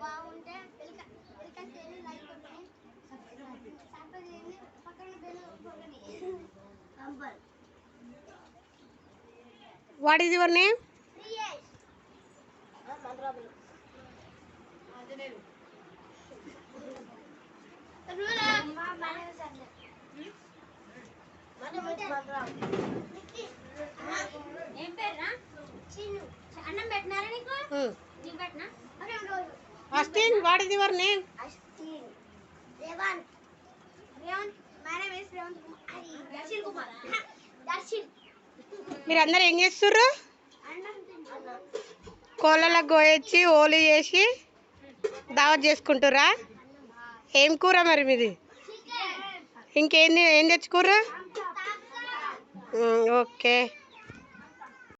బాగుంటే చేయండి లైక్ కొట్టండి సబ్స్క్రైబ్ చేయండి పక్కన బెల్ కొట్టండి. Number. What is your name Priyesh మంత్రాబులు మా మన సండే మన మంత్రాబులు ఏం పేరురా? చిన్ను అన్నం పెట్టినారా నీకు? నీకు పెట్టినా? అరే రోజు Austin what is your name Austin. Revanth Revanth my name is Revanth Kumar. Darshil Kumar? Darshil మీరందరూ ఏం చేస్తుర్రు? కోళ్ళలకు కోయొచ్చి ఓలి చేసి దావత్ చేసుకుంటుర్రా? ఏం కూర మరి మీది? ఇంకేంది ఏం తెచ్చుకుర్రు? ఓకే.